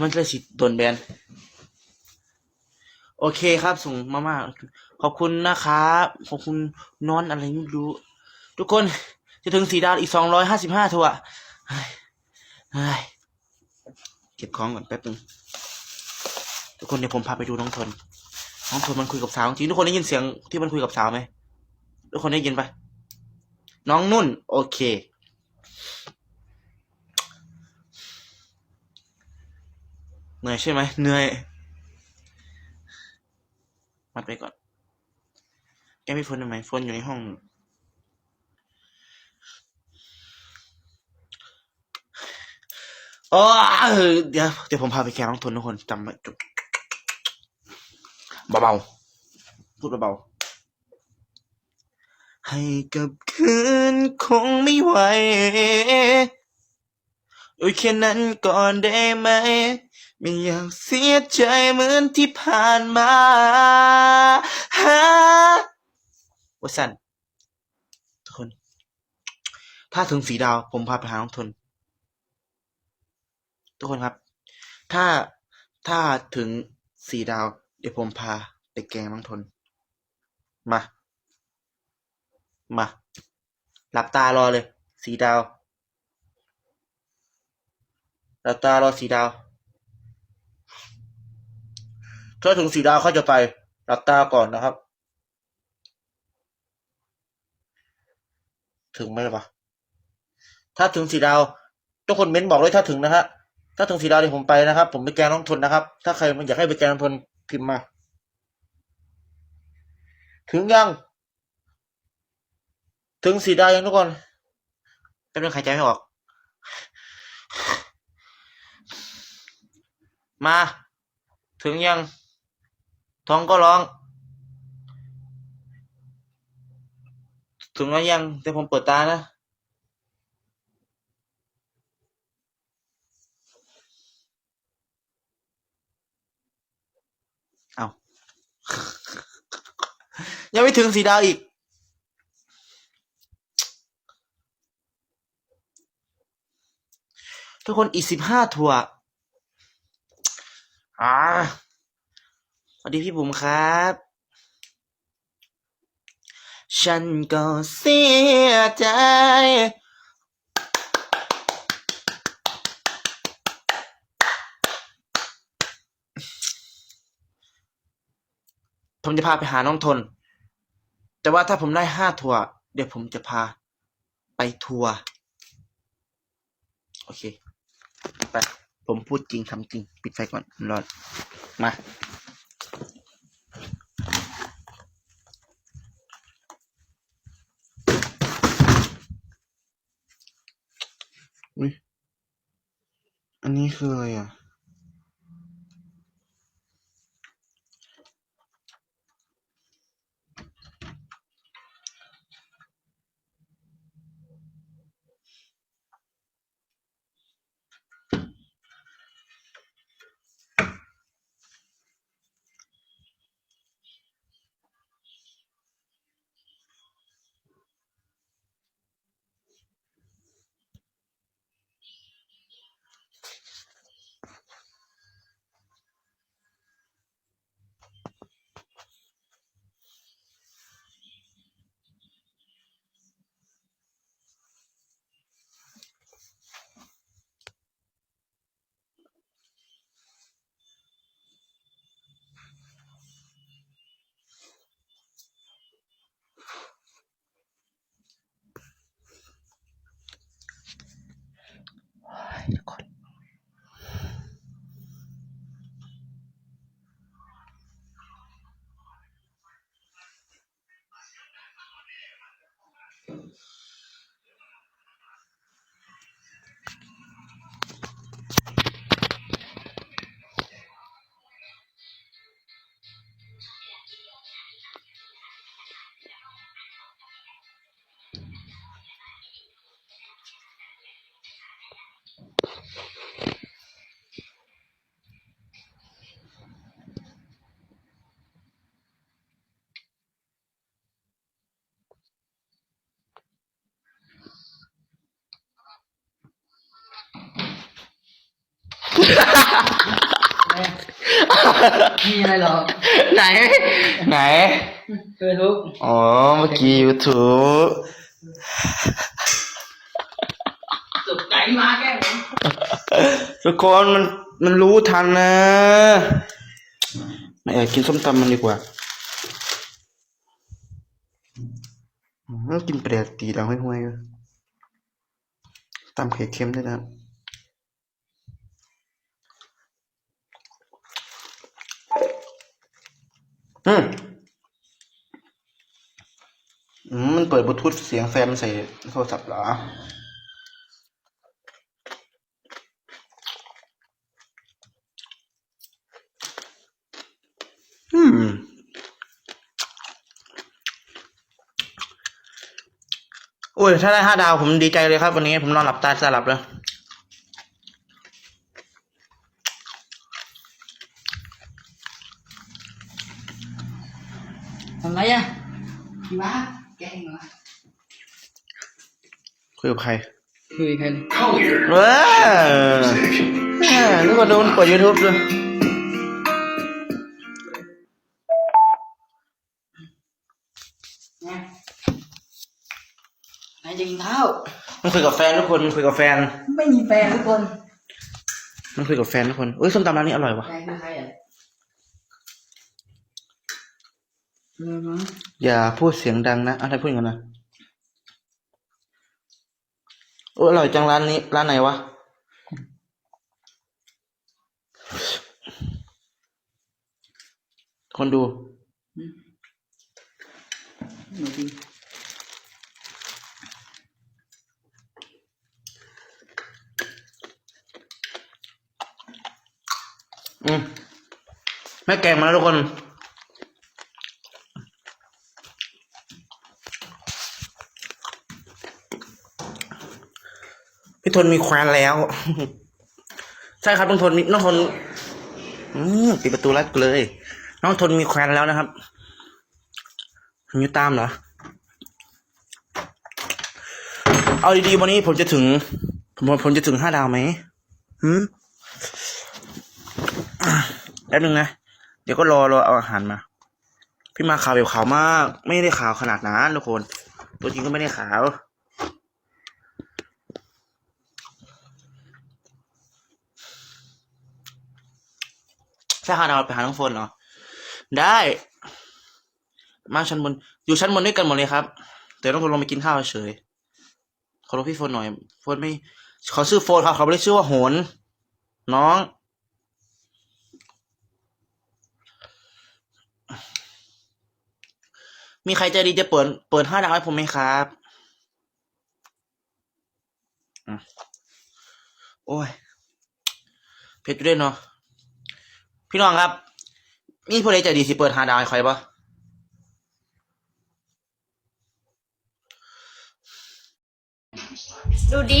มันเลยสิโดนแบน โอเคครับส่งมาม่าขอบคุณนะครับขอบคุณนอนอะไรไม่รู้ ทุกคนจะถึงสีดาวอีกสองร้อยห้าสิบห้าทัวเฮ้ยเฮ้ยเก็บของก่อนแป๊บนึงทุกคนเดี๋ยวผมพาไปดูน้องทน น้องทนมันคุยกับสาวจริงทุกคนได้ยินเสียงที่มันคุยกับสาวไหมทุกคนได้ยินปะน้องนุ่น โอเค เหนื่อยใช่ไหมเหนื่อย มัดไปก่อน แกไม่ฟนทำไมฟนอยู่ในห้อง โอ้เดี๋ยวเดี๋ยวผมพาไปแกน้องทนทุกคนจำไว้จุบเบาๆพูดเบาๆให้กับคืนคงไม่ไหวโอ้ยแค่นั้นก่อนได้ไหม ไม่อยากเสียใจเหมือนที่ผ่านมาฮะว่าสันทุกคน ถ้าถึงสีดาว ผมพาไปหาน้องทน ทุกคนครับ ถ้าถ้าถึงสีดาว เดี๋ยวผมพาไปแกงน้องทน มา มา หลับตารอเลย สีดาว หลับตารอสีดาว ถ้าถึงสีดาวเขาจะไปหลับตาก่อนนะครับ ถึงไหมล่ะปะถ้าถึงสีดาวทุกคนเม้นบอกเลยถ้าถึงนะฮะถ้าถึงสีดาวเดี๋ยวผมไปนะครับ ผมไปแกงน้องทนนะครับ ถ้าใครมันอยากให้ไปแกงน้องทนพิมพ์มา ถึงยัง ถึงสีดาวยังทุกคนเป็นเรื่องหายใจไม่ออก มา ถึงยัง ท้องก็ร้อง ถึงแล้วยัง แต่ผมเปิดตานะ เอายังไม่ถึงสีดาวอีกทุกคนอีกสิบห้าทัวร์อ่า สวัสดีพี่บุ๋มครับ ฉันก็เสียใจ ผมจะพาไปหาน้องทน แต่ว่าถ้าผมได้ห้าทัวร์เดี๋ยวผมจะพาไปทัวร์ โอเค ไป ผมพูดจริงทำจริง ปิดไฟก่อนร้อน มา อุ้ยอันนี้คืออะไรอะ มีอะไรหรอ ไหน ไหนเฟซบุ๊กอ๋อ เมื่อกี้ YouTube ตกใจมาแกล้งผมทุกคนมันมันรู้ทันนะไม่เออกินส้มตำมันดีกว่าอืมกินเปรี้ยวตีดังห้วยๆเลยตำไข่เค็มด้วยนะ อืมมันเปิดบลูทูธเสียงแฟนมันใส่โทรศัพท์เหรออืมโอ้ย ถ้าได้ห้าดาวผมดีใจเลยครับ วันนี้ผมนอนหลับตาสลับเลย ทำไรอะพี่บ้าแกล้งเหรอคุยกับใครคุยกันเว้าแม่นึกว่าโดนเปิดยูทูบด้วยนะไหนจะกินข้าวมันคุยกับแฟนทุกคนมันคุยกับแฟน ไม่มีแฟนทุกคน มันคุยกับแฟนทุกคนเอ้ยส้มตำร้านนี้อร่อยวะแฟนคือใครอะ อะไรมั้งอย่าพูดเสียงดังนะอะไรพูดอย่างนั้นนะโอ้ยอร่อยจังร้านนี้ ร้านไหนวะ คนดูมาดีอืมแม่แกงมาแล้วทุกคน พี่ทนมีแควนแล้ว ใช่ครับน้องทนมีน้องทนปิดประตูรัดกูเลย น้องทนมีแควนแล้วนะครับมอยู่ตามเหรอ เอาดีๆวันนี้ผมจะถึง ผมผมจะถึงห้าดาวไหมหืมแป๊บนึงนะ เดี๋ยวก็รอรอเอาอาหารมา พี่มาขาวแบบขาวมาก ไม่ได้ขาวขนาดนั้นทุกคน ตัวจริงก็ไม่ได้ขาว ใช่ค่ะเราไปหาน้องโฟนเหรอ ได้ มาชั้นบน อยู่ชั้นบนด้วยกันหมดเลยครับ แต่ต้องลงไปกินข้าวเฉยขอรบพี่โฟนหน่อย โฟนไม่เขาชื่อโฟนครับเขาไม่ได้ชื่อว่าโหน น้องมีใครใจดีจะเปิดเปิดห้าดาวให้ผมไหมครับอโอ้ย เพชรด้วยเนาะ พี่น้องครับมีผู้ใดใจดีสิเปิดหาดาวให้ใครปะดูดี